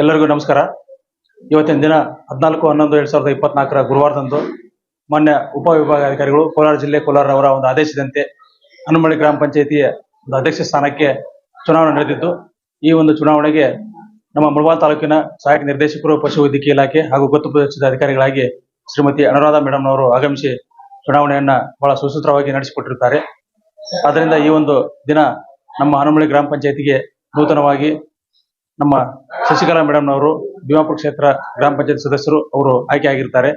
ಎಲ್ಲರಿಗೂ ನಮಸ್ಕಾರ. ಇವತ್ತಿನ ದಿನ ಹದಿನಾಲ್ಕು, ಹನ್ನೊಂದು, ಎರಡ್ ಸಾವಿರದ ಇಪ್ಪತ್ನಾಲ್ಕರ ಗುರುವಾರದಂದು ಮಾನ್ಯ ಉಪವಿಭಾಗಾಧಿಕಾರಿಗಳು ಕೋಲಾರ ಜಿಲ್ಲೆ ಕೋಲಾರ ಅವರ ಒಂದು ಆದೇಶದಂತೆ ಹನುಮಳ್ಳಿ ಗ್ರಾಮ ಪಂಚಾಯಿತಿಯ ಒಂದು ಅಧ್ಯಕ್ಷ ಸ್ಥಾನಕ್ಕೆ ಚುನಾವಣೆ ನಡೆದಿದ್ದು, ಈ ಒಂದು ಚುನಾವಣೆಗೆ ನಮ್ಮ ಮುಳಬಾಲ್ ತಾಲೂಕಿನ ಸಹಾಯಕ ನಿರ್ದೇಶಕರು ಪಶುವೈದ್ಯಕೀಯ ಇಲಾಖೆ ಹಾಗೂ ಗೊತ್ತು ಪ್ರದೇಶದ ಅಧಿಕಾರಿಗಳಾಗಿ ಶ್ರೀಮತಿ ಅನುರಾಧ ಮೇಡಮ್ ಅವರು ಆಗಮಿಸಿ ಚುನಾವಣೆಯನ್ನ ಬಹಳ ಸುಸೂತ್ರವಾಗಿ ನಡೆಸಿಕೊಟ್ಟಿರುತ್ತಾರೆ. ಆದ್ದರಿಂದ ಈ ಒಂದು ದಿನ ನಮ್ಮ ಹನುಮಳ್ಳಿ ಗ್ರಾಮ ಪಂಚಾಯತಿಗೆ ನೂತನವಾಗಿ ನಮ್ಮ ಶಶಿಕಲಾ ಮೇಡಮ್ ಅವರು ಭೀಮಾಪುರ ಕ್ಷೇತ್ರ ಗ್ರಾಮ ಪಂಚಾಯತ್ ಸದಸ್ಯರು ಅವರು ಆಯ್ಕೆ ಆಗಿರ್ತಾರೆ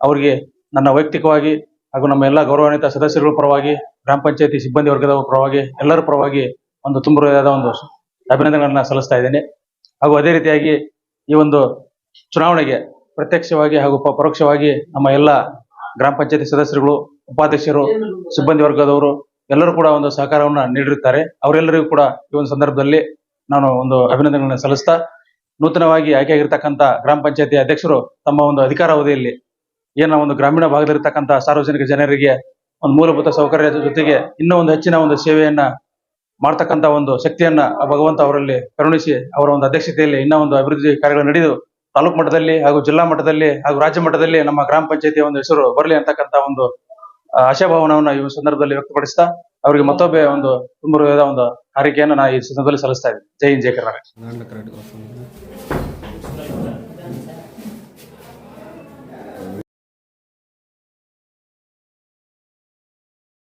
ಅವರಿಗೆ ನನ್ನ ವೈಯಕ್ತಿಕವಾಗಿ ಹಾಗೂ ನಮ್ಮ ಎಲ್ಲ ಗೌರವಾನ್ವಿತ ಸದಸ್ಯರುಗಳ ಪರವಾಗಿ, ಗ್ರಾಮ ಪಂಚಾಯತಿ ಸಿಬ್ಬಂದಿ ವರ್ಗದ ಪರವಾಗಿ, ಎಲ್ಲರ ಪರವಾಗಿ ಒಂದು ತುಂಬುರಾದ ಒಂದು ಅಭಿನಂದನೆಗಳನ್ನ ಸಲ್ಲಿಸ್ತಾ ಇದ್ದೇನೆ. ಹಾಗೂ ಅದೇ ರೀತಿಯಾಗಿ ಈ ಒಂದು ಚುನಾವಣೆಗೆ ಪ್ರತ್ಯಕ್ಷವಾಗಿ ಹಾಗೂ ಪರೋಕ್ಷವಾಗಿ ನಮ್ಮ ಎಲ್ಲ ಗ್ರಾಮ ಪಂಚಾಯತಿ ಸದಸ್ಯರುಗಳು, ಉಪಾಧ್ಯಕ್ಷರು, ಸಿಬ್ಬಂದಿ ವರ್ಗದವರು ಎಲ್ಲರೂ ಕೂಡ ಒಂದು ಸಹಕಾರವನ್ನು ನೀಡಿರುತ್ತಾರೆ. ಅವರೆಲ್ಲರಿಗೂ ಕೂಡ ಈ ಒಂದು ಸಂದರ್ಭದಲ್ಲಿ ನಾನು ಒಂದು ಅಭಿನಂದನೆಗಳನ್ನ ಸಲ್ಲಿಸ್ತಾ ನೂತನವಾಗಿ ಆಯ್ಕೆಯಾಗಿರ್ತಕ್ಕಂಥ ಗ್ರಾಮ ಪಂಚಾಯತಿ ಅಧ್ಯಕ್ಷರು ತಮ್ಮ ಒಂದು ಅಧಿಕಾರ ಅವಧಿಯಲ್ಲಿ ಏನ ಒಂದು ಗ್ರಾಮೀಣ ಭಾಗದಲ್ಲಿರ್ತಕ್ಕಂಥ ಸಾರ್ವಜನಿಕ ಜನರಿಗೆ ಒಂದು ಮೂಲಭೂತ ಸೌಕರ್ಯದ ಜೊತೆಗೆ ಇನ್ನೂ ಒಂದು ಹೆಚ್ಚಿನ ಒಂದು ಸೇವೆಯನ್ನ ಮಾಡ್ತಕ್ಕಂಥ ಒಂದು ಶಕ್ತಿಯನ್ನ ಆ ಭಗವಂತ ಅವರಲ್ಲಿ ಕರುಣಿಸಿ ಅವರ ಒಂದು ಅಧ್ಯಕ್ಷತೆಯಲ್ಲಿ ಇನ್ನೂ ಒಂದು ಅಭಿವೃದ್ಧಿ ಕಾರ್ಯಗಳು ನಡೆದು ತಾಲೂಕು ಮಟ್ಟದಲ್ಲಿ ಹಾಗೂ ಜಿಲ್ಲಾ ಮಟ್ಟದಲ್ಲಿ ಹಾಗೂ ರಾಜ್ಯ ಮಟ್ಟದಲ್ಲಿ ನಮ್ಮ ಗ್ರಾಮ ಪಂಚಾಯತಿಯ ಒಂದು ಹೆಸರು ಬರಲಿ ಅಂತಕ್ಕಂಥ ಒಂದು ಆಶಾಭಾವನವನ್ನ ಈ ಸಂದರ್ಭದಲ್ಲಿ ವ್ಯಕ್ತಪಡಿಸ್ತಾ ಅವರಿಗೆ ಮತ್ತೊಬ್ಬ ಒಂದು ತುಂಬುರದ ಒಂದು ಹಾರಿಕೆಯನ್ನು ನಾ ಈ ಸಂದರ್ಭದಲ್ಲಿ ಸಲ್ಲಿಸ್ತಾ ಇದ್ದೀನಿ. ಜೈ ಹಿಂದ್ ಜಯ ಕರ್ನಾಟಕ.